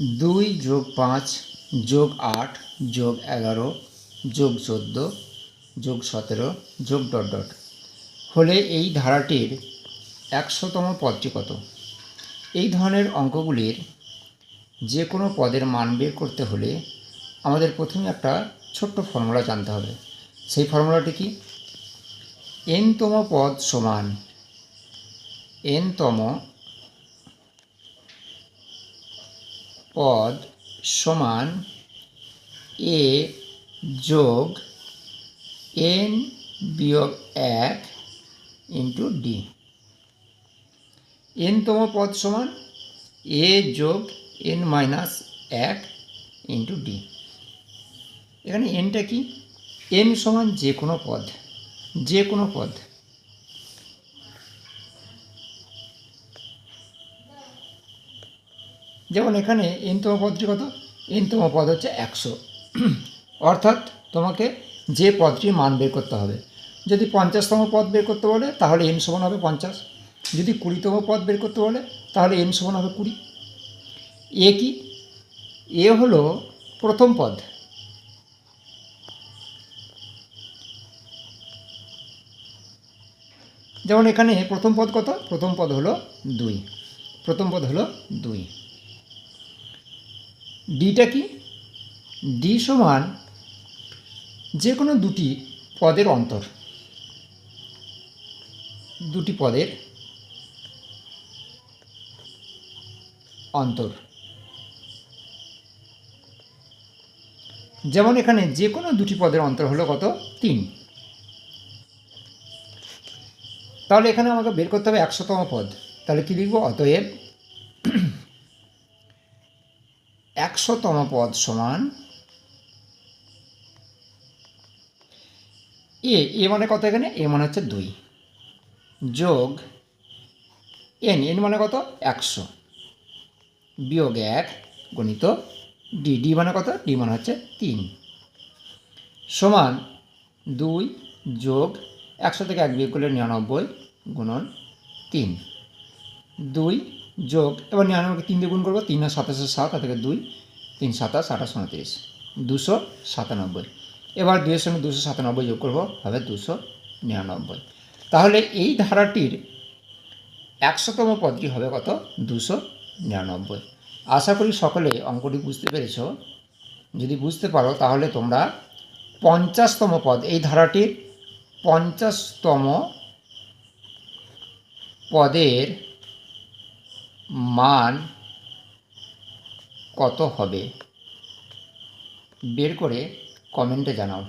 দুই যোগ পাঁচ যোগ আট যোগ এগারো যোগ চোদ্দ যোগ সতেরো যোগ ডট ডট। হলে এই ধারাটির একশোতম পদটি কত? এই ধরনের অঙ্কগুলির যে কোনো পদের মান বের করতে হলে আমাদের প্রথমে একটা ছোট্ট ফর্মুলা জানতে হবে। সেই ফর্মুলাটি কি? এনতম পদ সমান এনতম পদ সমান এ যোগ এন বিয়োগ এক ইন্টু ডি। এনতম পদ সমান এ যোগ এন মাইনাস এক ইন্টু ডি। এখানে এনটা কি? এন সমান যে কোনো পদ, যে কোনো পদ। যেমন এখানে এনতম পদটি কত? এনতম পদ হচ্ছে একশো। অর্থাৎ তোমাকে যে পদটির মান বের করতে হবে। যদি পঞ্চাশতম পদ বের করতে বলে, তাহলে এন সমান হবে পঞ্চাশ। যদি কুড়িতম পদ বের করতে বলে, তাহলে এন সমান হবে কুড়ি। এ কি? এ হলো প্রথম পদ। যেমন এখানে প্রথম পদ কত? প্রথম পদ হলো দুই। প্রথম পদ হলো দুই। ডিটা কি? ডি সমান যে কোনো দুটি পদের অন্তর। দুটি পদের অন্তর। যেমন এখানে যে কোনো দুটি পদের অন্তর হলো কত? তিন। তাহলে এখানে আমাকে বের করতে হবে একশোতম পদ। তাহলে কী লিখব? অতএব একশোতম পদ সমান এ এ মানে কত এখানে? এ মানে হচ্ছে দুই। যোগ এন এন মানে কত? একশো। বিয়োগ এক গণিত ডি ডি মানে কত? ডি মানে হচ্ছে তিন। সমান দুই যোগ একশো থেকে এক বিয়োগ করলে নিরানব্বই গুণন তিন। দুই যোগ, এবার নিরানব্বইকে তিন দিয়ে গুণ করব, তিন সাতাশে সাত আর থেকে দুই, তিন সাতাশ, আঠাশ উনত্রিশ, দুশো সাতানব্বই। এবার দুইয়ের সঙ্গে দুশো সাতানব্বই যোগ করব হবে দুশো নিরানব্বই। তাহলে এই ধারাটির একশোতম পদটি হবে কত? দুশো নিরানব্বই। আশা করি সকলে অঙ্কটি বুঝতে পেরেছ। যদি বুঝতে পারো, তাহলে তোমরা পঞ্চাশতম পদ, এই ধারাটির পঞ্চাশতম পদের মান কত হবে? বের করে কমেন্টে জানাও।